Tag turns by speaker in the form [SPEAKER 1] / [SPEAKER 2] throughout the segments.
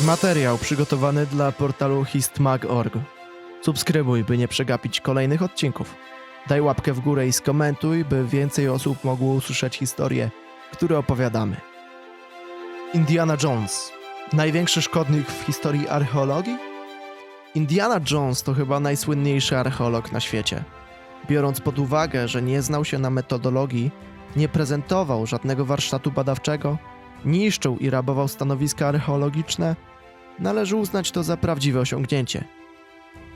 [SPEAKER 1] Materiał przygotowany dla portalu histmag.org. Subskrybuj, by nie przegapić kolejnych odcinków. Daj łapkę w górę i skomentuj, by więcej osób mogło usłyszeć historie, które opowiadamy. Indiana Jones. Największy szkodnik w historii archeologii? Indiana Jones to chyba najsłynniejszy archeolog na świecie. Biorąc pod uwagę, że nie znał się na metodologii, nie prezentował żadnego warsztatu badawczego, niszczył i rabował stanowiska archeologiczne, należy uznać to za prawdziwe osiągnięcie.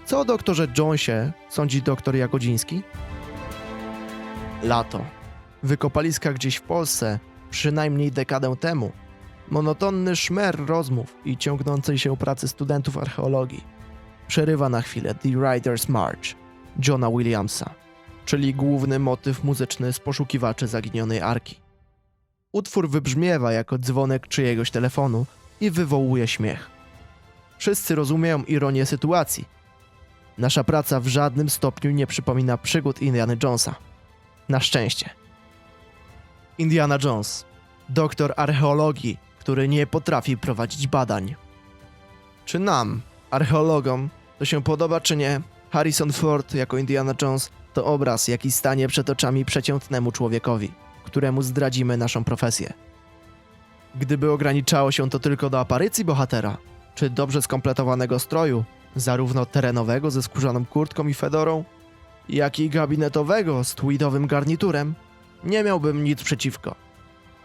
[SPEAKER 1] Co o doktorze Jonesie sądzi doktor Jagodziński? Lato. Wykopaliska gdzieś w Polsce, przynajmniej dekadę temu. Monotonny szmer rozmów i ciągnącej się pracy studentów archeologii. Przerywa na chwilę The Riders March Johna Williamsa, czyli główny motyw muzyczny z poszukiwaczy zaginionej arki. Utwór wybrzmiewa jako dzwonek czyjegoś telefonu i wywołuje śmiech. Wszyscy rozumieją ironię sytuacji. Nasza praca w żadnym stopniu nie przypomina przygód Indiana Jonesa. Na szczęście. Indiana Jones, doktor archeologii, który nie potrafi prowadzić badań. Czy nam, archeologom, to się podoba czy nie, Harrison Ford jako Indiana Jones to obraz, jaki stanie przed oczami przeciętnemu człowiekowi któremu zdradzimy naszą profesję. Gdyby ograniczało się to tylko do aparycji bohatera, czy dobrze skompletowanego stroju, zarówno terenowego ze skórzaną kurtką i fedorą, jak i gabinetowego z tweedowym garniturem, nie miałbym nic przeciwko.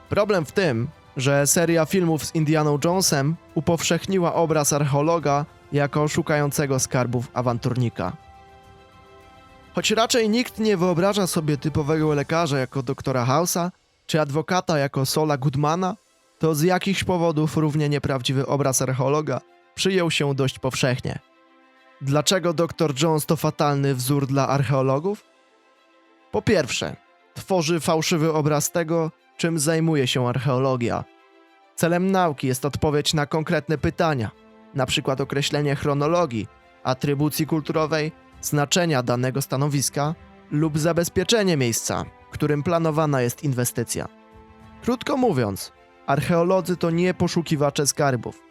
[SPEAKER 1] Problem w tym, że seria filmów z Indianą Jonesem upowszechniła obraz archeologa jako szukającego skarbów awanturnika. Choć raczej nikt nie wyobraża sobie typowego lekarza jako doktora House'a, czy adwokata jako Sola Goodmana, to z jakichś powodów równie nieprawdziwy obraz archeologa przyjął się dość powszechnie. Dlaczego dr Jones to fatalny wzór dla archeologów? Po pierwsze, tworzy fałszywy obraz tego, czym zajmuje się archeologia. Celem nauki jest odpowiedź na konkretne pytania, na przykład określenie chronologii, atrybucji kulturowej znaczenia danego stanowiska lub zabezpieczenie miejsca, którym planowana jest inwestycja. Krótko mówiąc, archeolodzy to nie poszukiwacze skarbów.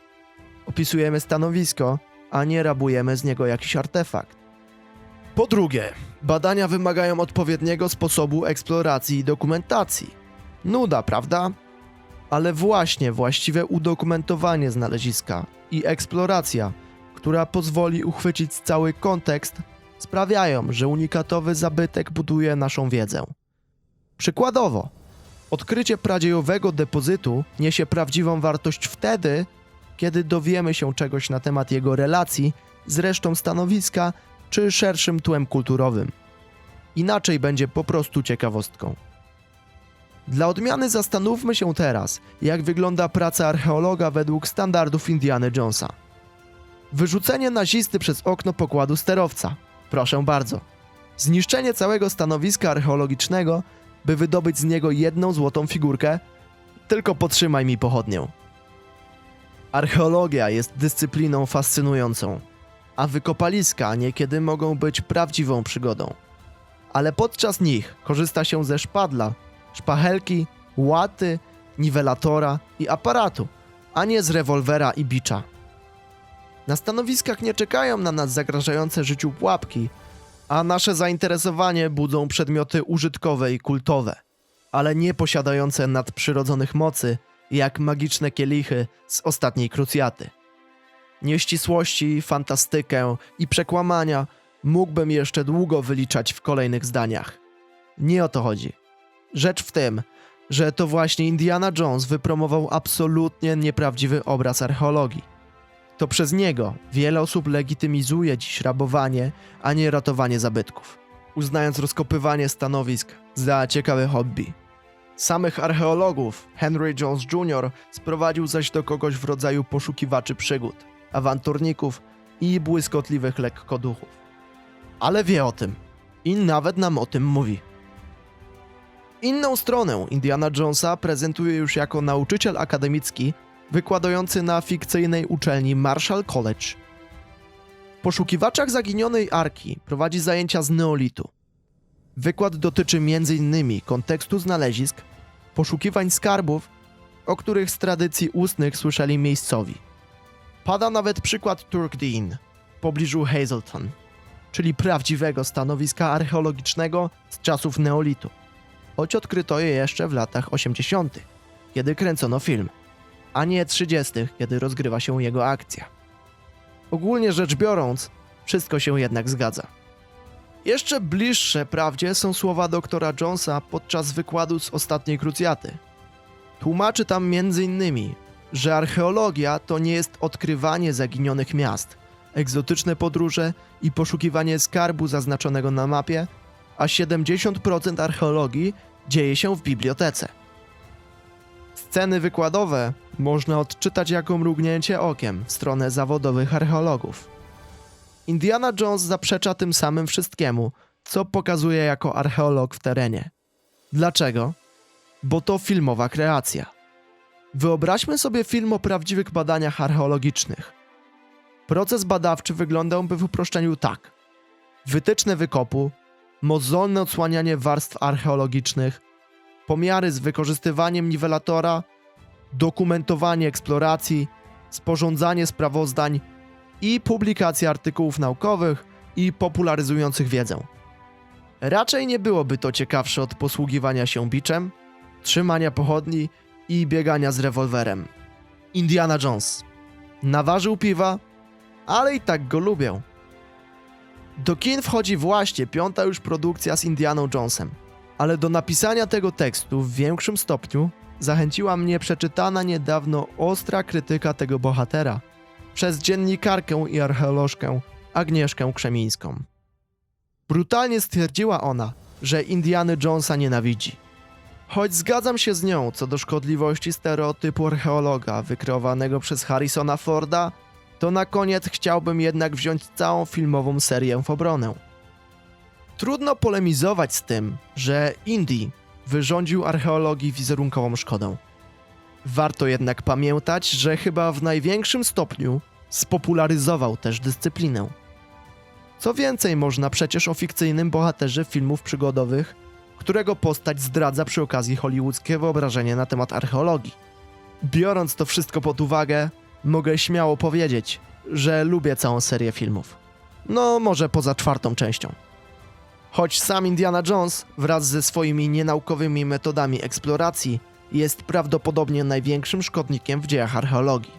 [SPEAKER 1] Opisujemy stanowisko, a nie rabujemy z niego jakiś artefakt. Po drugie, badania wymagają odpowiedniego sposobu eksploracji i dokumentacji. Nuda, prawda? Ale właśnie właściwe udokumentowanie znaleziska i eksploracja, która pozwoli uchwycić cały kontekst sprawiają, że unikatowy zabytek buduje naszą wiedzę. Przykładowo, odkrycie pradziejowego depozytu niesie prawdziwą wartość wtedy, kiedy dowiemy się czegoś na temat jego relacji z resztą stanowiska czy szerszym tłem kulturowym. Inaczej będzie po prostu ciekawostką. Dla odmiany zastanówmy się teraz, jak wygląda praca archeologa według standardów Indiana Jonesa. Wyrzucenie nazisty przez okno pokładu sterowca. Proszę bardzo. Zniszczenie całego stanowiska archeologicznego, by wydobyć z niego jedną złotą figurkę? Tylko potrzymaj mi pochodnię. Archeologia jest dyscypliną fascynującą, a wykopaliska niekiedy mogą być prawdziwą przygodą. Ale podczas nich korzysta się ze szpadla, szpachelki, łaty, niwelatora i aparatu, a nie z rewolwera i bicza. Na stanowiskach nie czekają na nas zagrażające życiu pułapki, a nasze zainteresowanie budzą przedmioty użytkowe i kultowe, ale nie posiadające nadprzyrodzonych mocy, jak magiczne kielichy z ostatniej krucjaty. Nieścisłości, fantastykę i przekłamania mógłbym jeszcze długo wyliczać w kolejnych zdaniach. Nie o to chodzi. Rzecz w tym, że to właśnie Indiana Jones wypromował absolutnie nieprawdziwy obraz archeologii. To przez niego wiele osób legitymizuje dziś rabowanie, a nie ratowanie zabytków, uznając rozkopywanie stanowisk za ciekawe hobby. Samych archeologów Henry Jones Jr. sprowadził zaś do kogoś w rodzaju poszukiwaczy przygód, awanturników i błyskotliwych lekkoduchów. Ale wie o tym i nawet nam o tym mówi. Inną stronę Indiana Jonesa prezentuje już jako nauczyciel akademicki wykładający na fikcyjnej uczelni Marshall College. W poszukiwaczach zaginionej arki prowadzi zajęcia z neolitu. Wykład dotyczy m.in. kontekstu znalezisk, poszukiwań skarbów, o których z tradycji ustnych słyszeli miejscowi. Pada nawet przykład Turkdene w pobliżu Hazelton, czyli prawdziwego stanowiska archeologicznego z czasów neolitu, choć odkryto je jeszcze w latach 80., kiedy kręcono film, a nie 30., kiedy rozgrywa się jego akcja. Ogólnie rzecz biorąc, wszystko się jednak zgadza. Jeszcze bliższe prawdzie są słowa doktora Jonesa podczas wykładu z ostatniej krucjaty. Tłumaczy tam m.in., że archeologia to nie jest odkrywanie zaginionych miast, egzotyczne podróże i poszukiwanie skarbu zaznaczonego na mapie, a 70% archeologii dzieje się w bibliotece. Sceny wykładowe można odczytać jako mrugnięcie okiem w stronę zawodowych archeologów. Indiana Jones zaprzecza tym samym wszystkiemu, co pokazuje jako archeolog w terenie. Dlaczego? Bo to filmowa kreacja. Wyobraźmy sobie film o prawdziwych badaniach archeologicznych. Proces badawczy wyglądałby w uproszczeniu tak: wytyczne wykopu, mozolne odsłanianie warstw archeologicznych, pomiary z wykorzystywaniem niwelatora, dokumentowanie eksploracji, sporządzanie sprawozdań i publikacja artykułów naukowych i popularyzujących wiedzę. Raczej nie byłoby to ciekawsze od posługiwania się biczem, trzymania pochodni i biegania z rewolwerem. Indiana Jones. Naważył piwa, ale i tak go lubię. Do kin wchodzi właśnie piąta już produkcja z Indianą Jonesem, ale do napisania tego tekstu w większym stopniu zachęciła mnie przeczytana niedawno ostra krytyka tego bohatera przez dziennikarkę i archeolożkę Agnieszkę Krzemińską. Brutalnie stwierdziła ona, że Indiany Jonesa nienawidzi. Choć zgadzam się z nią co do szkodliwości stereotypu archeologa wykreowanego przez Harrisona Forda, to na koniec chciałbym jednak wziąć całą filmową serię w obronę. Trudno polemizować z tym, że Indy wyrządził archeologii wizerunkową szkodę. Warto jednak pamiętać, że chyba w największym stopniu spopularyzował też dyscyplinę. Co więcej, można przecież o fikcyjnym bohaterze filmów przygodowych, którego postać zdradza przy okazji hollywoodzkie wyobrażenie na temat archeologii. Biorąc to wszystko pod uwagę, mogę śmiało powiedzieć, że lubię całą serię filmów. No, może poza czwartą częścią. Choć sam Indiana Jones wraz ze swoimi nienaukowymi metodami eksploracji jest prawdopodobnie największym szkodnikiem w dziejach archeologii.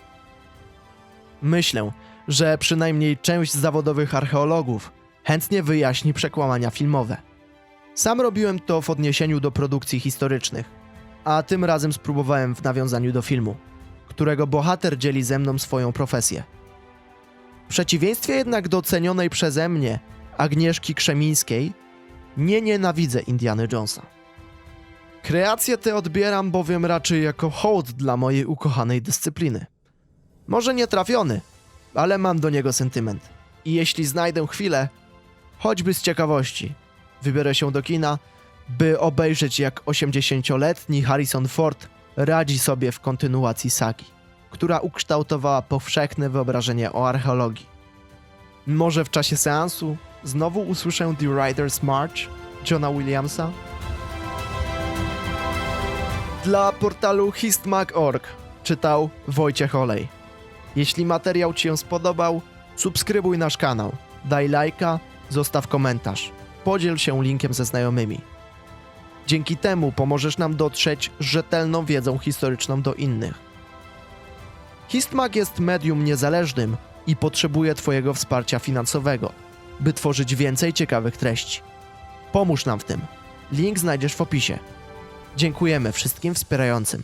[SPEAKER 1] Myślę, że przynajmniej część zawodowych archeologów chętnie wyjaśni przekłamania filmowe. Sam robiłem to w odniesieniu do produkcji historycznych, a tym razem spróbowałem w nawiązaniu do filmu, którego bohater dzieli ze mną swoją profesję. W przeciwieństwie jednak do cenionej przeze mnie Agnieszki Krzemińskiej, nie nienawidzę Indiany Jonesa. Kreacje te odbieram bowiem raczej jako hołd dla mojej ukochanej dyscypliny. Może nie trafiony, ale mam do niego sentyment. I jeśli znajdę chwilę, choćby z ciekawości, wybiorę się do kina, by obejrzeć jak 80-letni Harrison Ford radzi sobie w kontynuacji sagi, która ukształtowała powszechne wyobrażenie o archeologii. Może w czasie seansu znowu usłyszę The Riders March Johna Williamsa? Dla portalu histmag.org czytał Wojciech Olej. Jeśli materiał Ci się spodobał, subskrybuj nasz kanał, daj lajka, zostaw komentarz, podziel się linkiem ze znajomymi. Dzięki temu pomożesz nam dotrzeć rzetelną wiedzą historyczną do innych. Histmag jest medium niezależnym i potrzebuje Twojego wsparcia finansowego, by tworzyć więcej ciekawych treści. Pomóż nam w tym. Link znajdziesz w opisie. Dziękujemy wszystkim wspierającym.